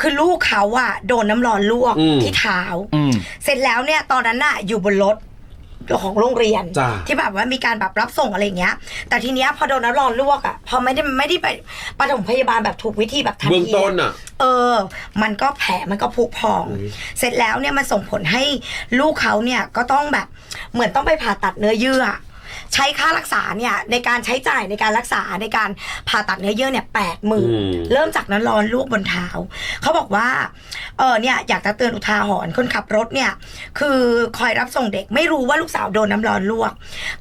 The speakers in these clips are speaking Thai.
คือลูกเขาอะโดนน้ำร้อนลวกอืม ที่เท้า อืม เสร็จแล้วเนี่ยตอนนั้นน่ะอยู่บนรถของโรงเรียน จ้ะที่แบบว่ามีการแบบรับส่งอะไรอย่างเงี้ย แต่ทีเนี้ยพอโดนน้ำร้อนลวกอะพอไม่ได้ไม่ได้ไปปฐมพยาบาลแบบถูกวิธีแบบทันเบื้องทีต้นอะอะเออ มันก็แผลมันก็พุพองอืมเสร็จแล้วเนี่ยมันส่งผลให้ลูกเขาเนี่ยก็ต้องแบบเหมือนต้องไปผ่าตัดเนื้อเยื่อ ใช้ค่ารักษาเนี่ยในการใช้จ่ายในการรักษาในการผ่าตัดเนื้อเยื่อเนี่ยแปดหมื่นอืมเริ่มจากนั้นร้อนลูกบนเท้าเขาบอกว่าเออเนี่ยอยากจะเตือนอุทาหรณ์คนขับรถเนี่ยคือคอยรับส่งเด็กไม่รู้ว่าลูกสาวโดนน้ำร้อนลวก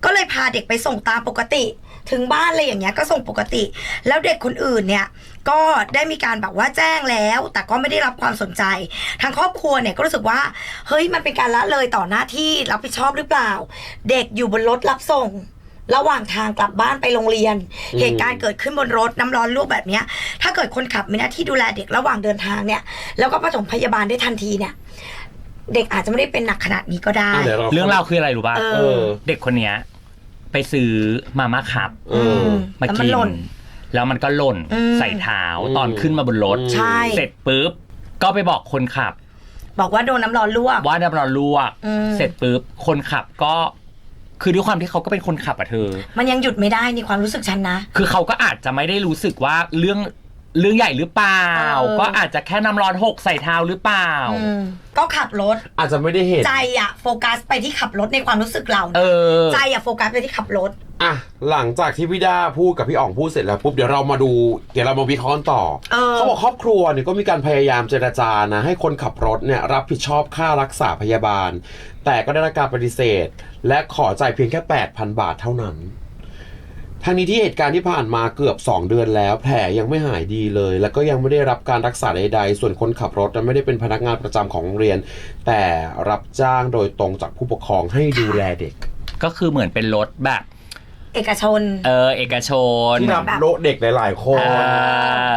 ก็เลยพาเด็กไปส่งตามปกติ ถึงบ้านอะไรอย่างเงี้ยก็ส่งปกติ แล้วเด็กคนอื่นเนี่ยก็ได้มีการแบบว่าแจ้งแล้ว แต่ก็ไม่ได้รับความสนใจ ทางครอบครัวเนี่ยก็รู้สึกว่าเฮ้ยมันเป็นการละเลยต่อหน้าที่รับผิดชอบหรือเปล่า เด็กอยู่บนรถรับส่งระหว่างทางกลับบ้านไปโรงเรียนอืมเหตุการณ์เกิดขึ้นบนรถน้ำร้อนลวกแบบเนี้ย ถ้าเกิดคนขับมีหน้าที่ดูแลเด็กระหว่างเดินทางเนี่ย แล้วก็ปฐมพยาบาลได้ทันทีเนี่ย เด็กอาจจะไม่ได้เป็นหนักขนาดนี้ก็ได้อะเดี๋ยวเราเรื่องราวคืออะไรรู้ป่ะเอเออเด็กคนเนี้ย ไปซื้อมาม่าขับเออมาแล้วมักินนหล่นแล้วมันก็หล่นอืม ใส่เท้าอืมตอนขึ้นมาบนรถ ใช่ เสร็จปุ๊บก็ไปบอกคนขับ บอกว่าโดนน้ำร้อนลวก ว่าน้ำร้อนลวกอืม เสร็จปุ๊บคนขับก็คือด้วยความที่เขาก็เป็นคนขับอะเธอ มันยังหยุดไม่ได้ในความรู้สึกฉันนะ คือเขาก็อาจจะไม่ได้รู้สึกว่าเรื่อง เรื่องใหญ่หรือเปล่า เออ ก็อาจจะแค่น้ำร้อนหกใส่เท้าหรือเปล่า อืมก็ขับรถ อาจจะไม่ได้เห็นใจอะโฟกัสไปที่ขับรถในความรู้สึกเราเอนะอใจอะโฟกัสไปที่ขับรถ อะหลังจากที่พี่ด้าพูดกับพี่อ๋องพูดเสร็จแล้วปุ๊บเดี๋ยวเรามาดู เดี๋ยวเรามาวิเคราะห์กันต่อเออ เขาบอกครอบครัวเนี่ยก็มีการพยายามเจรจานะให้คนขับรถเนี่ยรับผิดชอบค่ารักษาพยาบาล แต่ก็ได้รับการปฏิเสธ และขอจ่ายเพียงแค่ 8,000 บาทเท่านั้น ทั้งนี้ที่เหตุการณ์ที่ผ่านมาเกือบ 2 เดือนแล้ว แผลยังไม่หายดีเลย แล้วก็ยังไม่ได้รับการรักษาใดๆ ส่วนคนขับรถนั้นไม่ได้เป็นพนักงานประจำของโรงเรียน แต่รับจ้างโดยตรงจากผู้ปกครองให้ดูแลเด็ก ก็คือเหมือนเป็นรถแบบเอกชน เออ เอกชนที่รับโลเด็กหลายๆคนเอ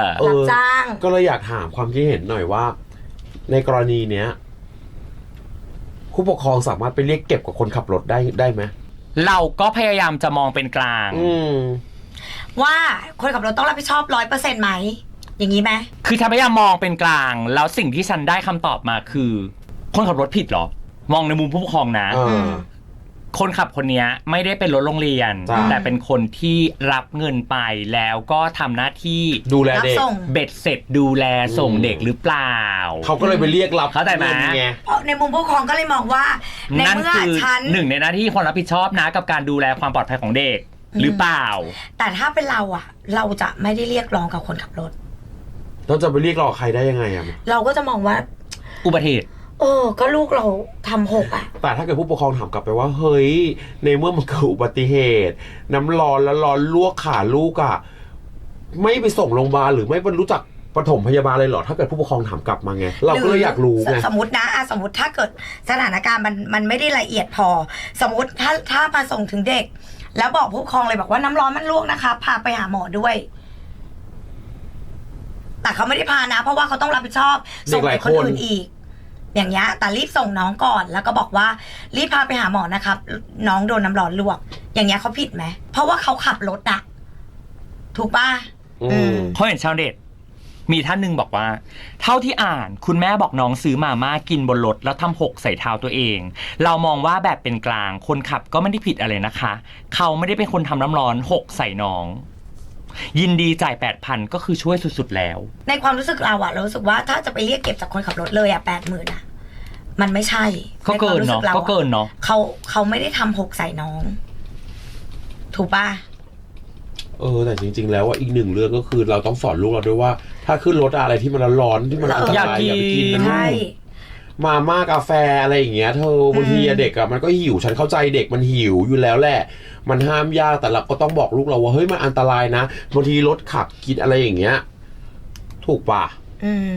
อเออรับจ้าง ก็เลยอยากถามความคิดเห็นหน่อยว่า ในกรณีเนี้ยผู้ปกครองสามารถไปเรียกเก็บกับคนขับรถได้ได้ไหม เราก็พยายามจะมองเป็นกลาง อืม ว่าคนขับรถต้องรับผิดชอบร้อยเปอร์เซ็นต์ไหม อย่างนี้ไหมคือฉันพยายามมองเป็นกลาง แล้วสิ่งที่ฉันได้คำตอบมาคือ คนขับรถผิดเหรอ มองในมุมผู้ปกครองนะ เออ คนขับคนเนี้ยไม่ได้เป็นรถโรงเรียนจ้ะแต่เป็นคนที่รับเงินไปแล้วก็ทำหน้าที่ดูแลรับเด็ก ส่ง เบ็ดเสร็จดูแลส่งอืมเด็กหรือเปล่า เขาก็เลยไปเรียกรับเข้าใจไหม งินไง เพราะในมุมผู้ปกครองก็เลยมองว่า ในนั่นเมื่อคือฉัน หนึ่งในหน้าที่คนรับผิดชอบนะกับการดูแลความปลอดภัยของเด็กอืม หรือเปล่า แต่ถ้าเป็นเราอะเราจะไม่ได้เรียกร้องกับคนขับรถเราจะไปเรียกรอใครได้ยังไงอะเราก็จะมองว่าอุบัติเหตุ เออ ก็ลูกเราทำหกอะแต่ถ้าเกิดผู้ปกครองถามกลับไปว่า เฮ้ย ในเมื่อมันเกิดอุบัติเหตุ น้ำร้อนแล้วร้อนลวกขาลูกอะ ไม่ไปส่งโรงพยาบาลหรือไม่ไปรู้จักปฐมพยาบาลเลยเหรอ ถ้าเกิดผู้ปกครองถามกลับมาไง เราก็เลยอยากรู้ไง สมมตินะอะสมมติถ้าเกิดสถานการณ์มันมันไม่ได้ละเอียดพอ สมมติถ้าถ้ามาส่งถึงเด็ก แล้วบอกผู้ปกครองเลยบอกว่าน้ำร้อนมันลวกนะคะ พาไปหาหมอด้วย แต่เขาไม่ได้พานะ เพราะว่าเขาต้องรับผิดชอบส่งเด็กหลาไปยคนคนอื่นอีก อย่างเงี้ยแต่รีบส่งน้องก่อนแล้วก็บอกว่ารีบพาไปหาหมอนะครับ น้องโดนน้ำร้อนลวก อย่างเงี้ยเขาผิดไหมเพราะว่าเขาขับรถอะถูกป่ะอืมเพราะเห็นชาวเน็ตมีท่านหนึ่งบอกว่า เท่าที่อ่านคุณแม่บอกน้องซื้อมาม่ากินบนรถแล้วทำหกใส่เท้าตัวเอง เรามองว่าแบบเป็นกลางคนขับก็ไม่ได้ผิดอะไรนะคะ เขาไม่ได้เป็นคนทำน้ำร้อนหกใส่น้อง ยินดีจ่ายแปดพันก็คือช่วยสุดๆแล้ว ในความรู้สึกเราอะเรารู้สึกว่าถ้าจะไปเรียกเก็บจากคนขับรถเลยอะแปดหมื่นอะมันไม่ใช่ก็เกินใควมรู้สึเนาะรก็เกินเนาะเขาเขาไม่ได้ทำหกใส่น้อง ถูกป่ะเออแต่จริง ๆ แล้วว่าอีกหนึ่งเรื่องก็คือเราต้องสอนลูกเราด้วยว่า ถ้าขึ้นรถอะไรที่มันร้อนๆที่มันอันตรายอย่าไปกินนะใช่ มาม่ากาแฟอะไรอย่างเงี้ยเธอบางทีอะเด็กอะมันก็หิวฉันเข้าใจเด็กมันหิวอยู่แล้วแหละ มันห้ามยากแต่เราก็ต้องบอกลูกเราว่าเฮ้ยมันอันตรายนะบางทีรถขับกินอะไรอย่างเงี้ย ถูกป่ะอืม